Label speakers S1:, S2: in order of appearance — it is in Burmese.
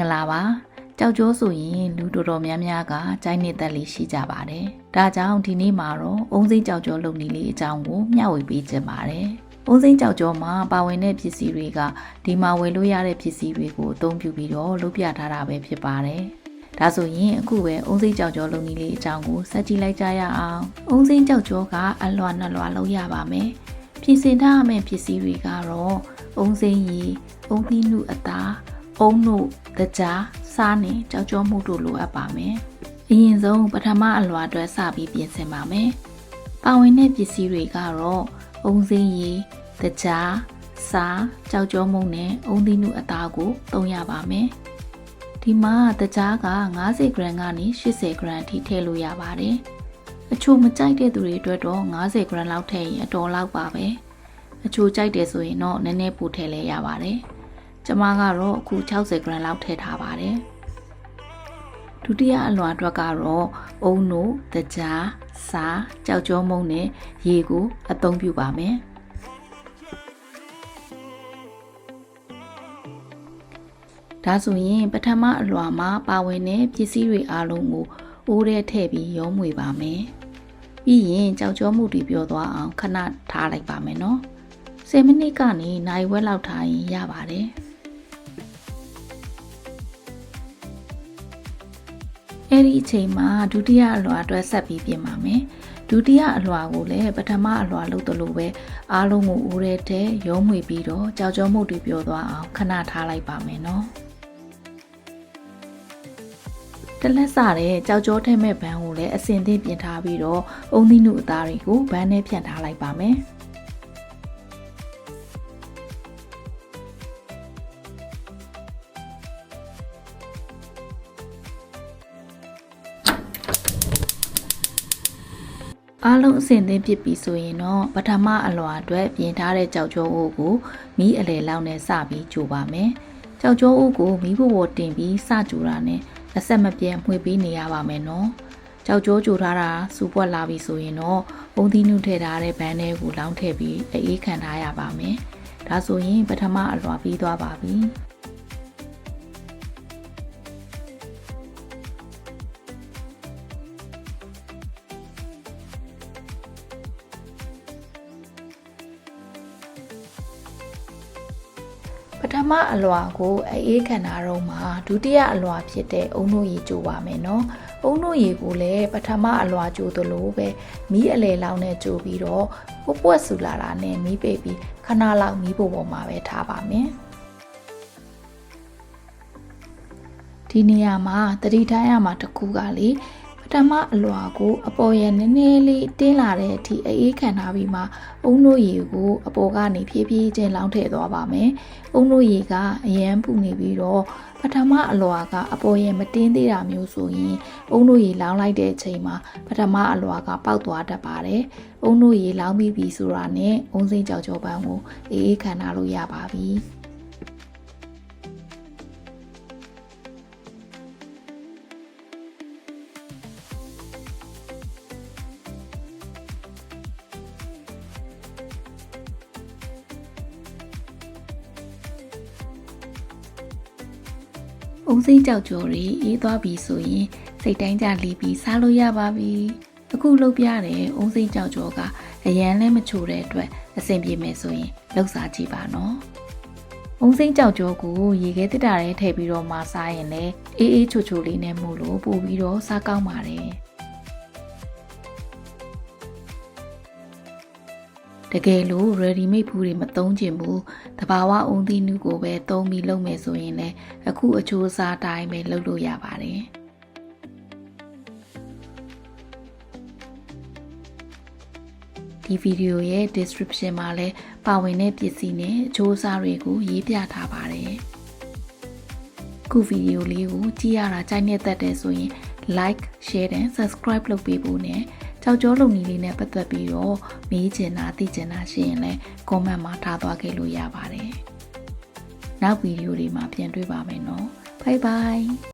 S1: ္ဂလာပါကြောက်ကြောဆိုရင်လူတော်တော်များများကကြိုက်နေတဲ့လေးရှိကြပါတယ်ဒါကြောင့်ဒီနေ့မှာတော့အုံစိမ့်ကြောက်ကြောလုပ်နေလေးအကြောင်းကိုမျှဝေပေးခြင်းပါတယ်အုံစိမ့်ကြောက်ကြောမှာပါဝင်တဲ့ပစ္စည်းတွေကဒီမှာဝယ်လို့ရတဲ့ပစ္စည်းတွေကိုအသုံးပြုပြီးတော့လုပ်ပြထားတာပဲဖြစ်ပါတယ်ဒါဆိုရင်အခုပဲအုံစိမ့်ကြောက်ကြောလုပ်နေလေးအကြောင်းကိုစက်ကြည့်လိုက်ကြရအောင်အုံစိမ့်ကြောက်ကြောကအလွာနှစ်လွာလုပ်ရပါမယ်ပြင်ဆင်ထားရမယ့်ပစ္စည်းတွေကတော့အုံစိမ့်ရီအုံသီးနုအသားအုံနု တကြားစားနဲ့ကြောက်ကြောမှုတို့လိုအပ်ပါမယ်အရင်ဆုံးပထမအလွာအတွက်စပြီးပြင်ဆင်ပါမယ်ပါဝင်တဲ့ပစ္စည်းတွေကတော့အုံစိမ့်ရီတကြားစားကြောက်ကြောမှုနဲ့အုံသီးနုအသားကိုသုံးရပါမယ်ဒီမှာတကြားက90 gram ကနေ80 gram အထိထည့်လို့ရပါတယ်အချို့မကြိုက်တဲ့သူတွေအတွက်တော့90 gram လောက်ထည့်ရင်အတော်လောက်ပါပဲအချို့ကြိုက်တယ်ဆိုရင်တော့နည်းနည်းပိုထည့်လဲရပါတယ် ကျမကတော့အခု60 gram လောက်ထည့်ထားပါတယ်ဒုတိယအလွန်အတွက်ကတော့အုံနို့တကြားစားကြောက်ကြောမုံနဲ့ရေကိုအသုံးပြုပါမယ်ဒါဆိုရင်ပထမအလွာမှာပါဝင်တဲ့ပစ္စည်းတွေအားလုံးကိုအိုးထဲထည့်ပြီးရောမွေပါမယ်။ပြီးရင်ကြောက်ကြောမှုတွေပြောသွားအောင်ခဏထားလိုက်ပါမယ်နော်။10မိနစ်ကနေနိုင်ဝက်လောက်ထားရင်ရပါတယ်။ အဲ့ဒီအချိန်မှာဒုတိယအလွာအတွက်ဆက်ပြီးပြင်ပါမယ်။ဒုတိယအလွာကိုလည်းပထမအလွာလုပ်သလိုပဲအားလုံးကိုဦးရဲတဲ့ရောမွေပြီးတော့ကြောက်ကြောမှုတွေပြောသွားအောင်ခဏထားလိုက်ပါမယ်နော်။တလက်စတဲ့ကြောက်ကြောထဲမဲ့ဘန်းကိုလည်းအစင်သင့်ပြင်ထားပြီးတော့အုံသီးနုအသားတွေကိုဘန်းနဲ့ဖြန့်ထားလိုက်ပါမယ်။ အားလုံးအစင်သင့်ပြစ်ပြီဆိုရင်တော့ပထမအလွာအတွက်ပြင်ထားတဲ့ကြောက်ကြောအိုးကိုမီးအလေလောက်နဲ့စပြီးကြိုပါမယ်။ကြောက်ကြောအိုးကိုမီးဖို့ပေါ်တင်ပြီးစကြိုတာနဲ့အဆက်မပြတ်မှွေပေးနေရပါမယ်နော်။ကြောက်ကြောကြိုထားတာစူပွက်လာပြီဆိုရင်တော့ပုံသီးနုထည့်ထားတဲ့ဘန်းထဲကိုလောင်းထည့်ပြီးအေးခံထားရပါမယ်။ဒါဆိုရင်ပထမအလွာပြီးသွားပါပြီ။ ပထမအလွာကိုအေးခန္ဓာတော့မှာဒုတိယအလွာဖြစ်တဲ့အုံတို့ရေကြိုပါမယ်နော်။အုံတို့ရေကိုလည်းပထမအလွာကြိုသလိုပဲမီးအလဲလောင်းနဲ့ကြိုပြီးတော့ပွပွက်ဆူလာတာနဲ့မီးပိတ်ပြီးခဏလောက်မီးဖို့ပေါ်မှာပဲထားပါမယ်။ဒီနေရာမှာတတိထားရမှာတစ်ခုကလေ ပထမအလွာကိုအပေါ်ရနည်းနည်းလေးတင်းလာတဲ့အထိအေးခံထားပြီးမှအုံတို့ရေကိုအပေါ်ကနေဖြည်းဖြည်းချင်းလောင်းထည့်သွားပါမယ်။အုံတို့ရေကအရန်ပူနေပြီးတော့ပထမအလွာကအပေါ်ရမတင်းသေးတာမျိုးဆိုရင်အုံတို့ရေလောင်းလိုက်တဲ့အချိန်မှာပထမအလွာကပေါက်သွားတတ်ပါတယ်။အုံတို့ရေလောင်းပြီးပြီဆိုတာနဲ့အုံစိမ့်ကြောက်ကြောပန်းကိုအေးခံထားလို့ရပါပြီ။။ အုံစိမ့်ကြောက်ကြော်တွေအေးသွားပြီဆိုရင်စိတ်တိုင်းကြလီပြီးစားလို့ရပါပြီ။အခုလုပ်ပြတဲ့အုံစိမ့်ကြောက်ကြော်ကအရန်လည်းမချိုတဲ့အတွက်အဆင်ပြေမယ်ဆိုရင်လောက်စားကြည့်ပါနော်။အုံစိမ့်ကြောက်ကြော်ကိုရေခဲတစ်တာထဲထည့်ပြီးတော့မှစားရင်လည်းအေးအေးချိုချိုလေးနဲ့မို့လို့ပို့ပြီးတော့စားကောင်းပါတယ်။ တကယ်လို့ ready made ဖူးတွေမသုံးချင်ဘူးတဘာဝအုံသီးနုကိုပဲသုံးပြီးလုပ်မယ်ဆိုရင်လည်းအခုအချိုးအစားတိုင်းပဲလုပ်လို့ရပါတယ်ဒီဗီဒီယိုရဲ့ description မှာလည်းပါဝင်တဲ့ပစ္စည်းနဲ့အချိုးအစားတွေကိုရေးပြထားပါတယ်ခုဗီဒီယိုလေးကိုကြည့်ရတာကြိုက်နေတတ်တယ်ဆိုရင် like share and subscribe လုပ်ပေးဖို့နဲ့ ကြောက်ကြောလုံနီလေးနဲ့ပတ်သက်ပြီးတော့မေးချင်တာသိချင်တာရှိရင်လည်း comment မှာထားသွားခဲ့လို့ရပါတယ်။နောက်ဗီဒီယိုတွေမှာပြန်တွေ့ပါမယ်နော်။ Bye bye